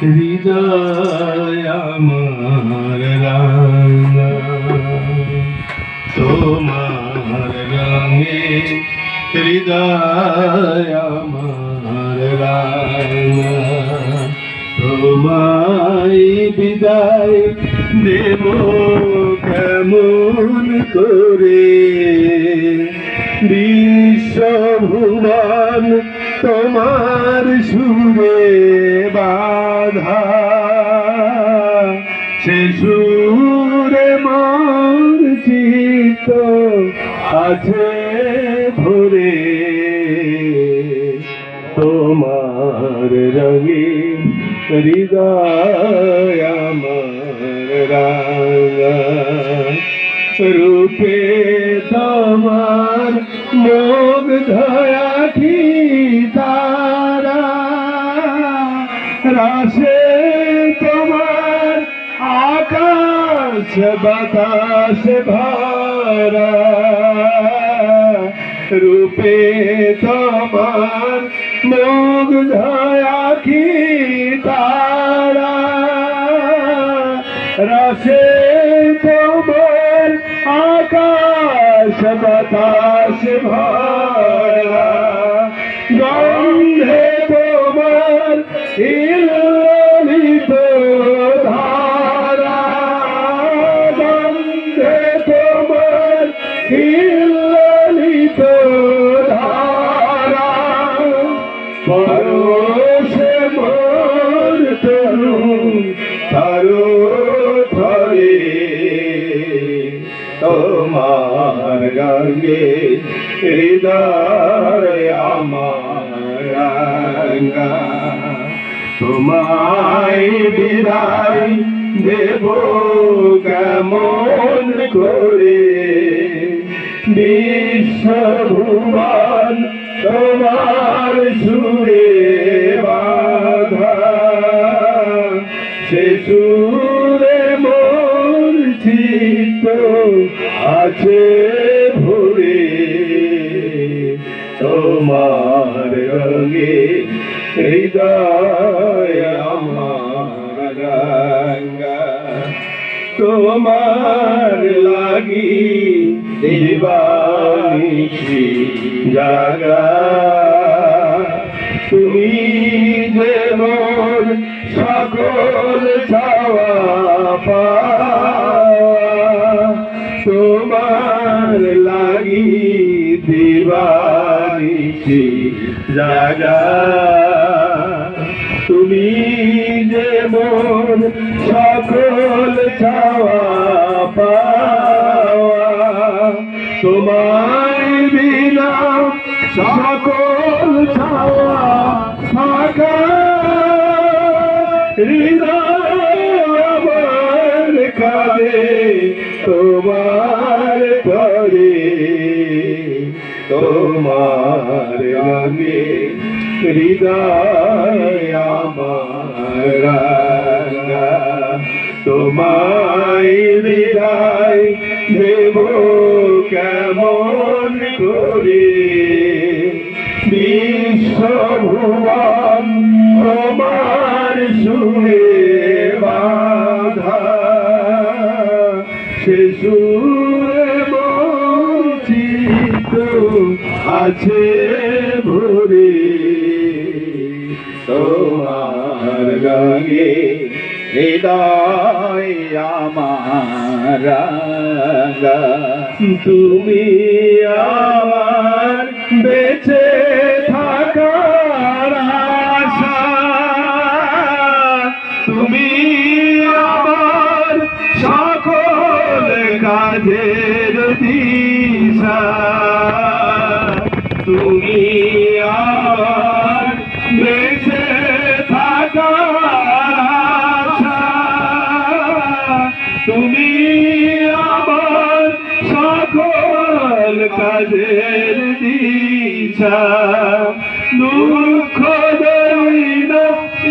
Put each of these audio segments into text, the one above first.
হৃদয় আমার রাঙা তোমার রঙে হৃদয় আমার রাঙা তোমায় বিদায় দেব কেমন করে? বিশ্বভুবন সে মোর চিত্ত আছে ভরে তোমার রঙে হৃদয় রূপে তোমার মুখ ধয়াখি তারা। রাশে আকাশ বাতাস ভরা রূপে তোমার মুখ ধয়াখি তারা রসে তোমার আকাশ বাতাস ভরা গন্ধে তোমার ইলিত তোমার রঙে হৃদয় আমার রাঙা তোমায় বিদায় দেব কেমন করে? বিশ্বভুবন তোমার সুরে বাধা। সে সুরে তোমার রঙে হৃদয় আমার রাঙা তোমার লাগি দিবানিছি জাগা। তুমি যে মোর সকল চাওয়া জাগা। তুমি যে মন সকল পাওয়া, তোমায় বিনা সকল চাওয়া ফাঁকা হৃদয় কাঁদে, তোমার করে তোমার রঙে হৃদয় তোমায় হৃদয় দেব কেমন করে? বিশ্বভুবন আছে ভরে, তোমার গাগে হৃদয় আমার তুমি আমার বেঁচে থাকার তুমি আমার সকল কাজের দিশা। তুমি আমার সকল কাজের দিশা। দুঃখ দৈন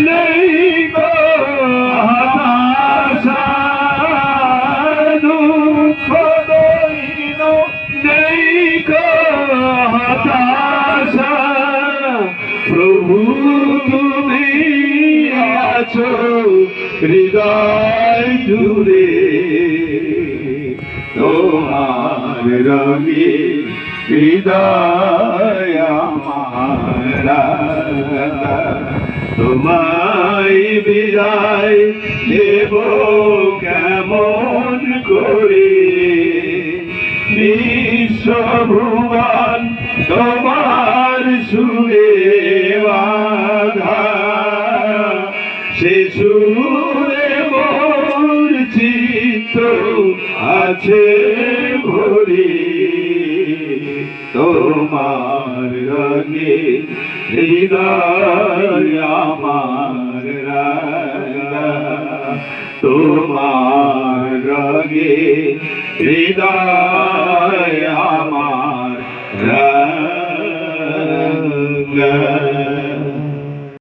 নেই হতাশা। দুঃখ দৈন নেই হতাশা। প্রভু, তুমি আছো হৃদয় জুড়ে। তোমার রঙে হৃদয় আমার তোমায় বিদায় দেব কেমন করে বিশ্বভুবন তোমার সুরে বাধা। সে সুরে চিত্র আছে। তোমার রঙে হৃদয় আমার তোমার রঙে হৃদয় আমার রঙ।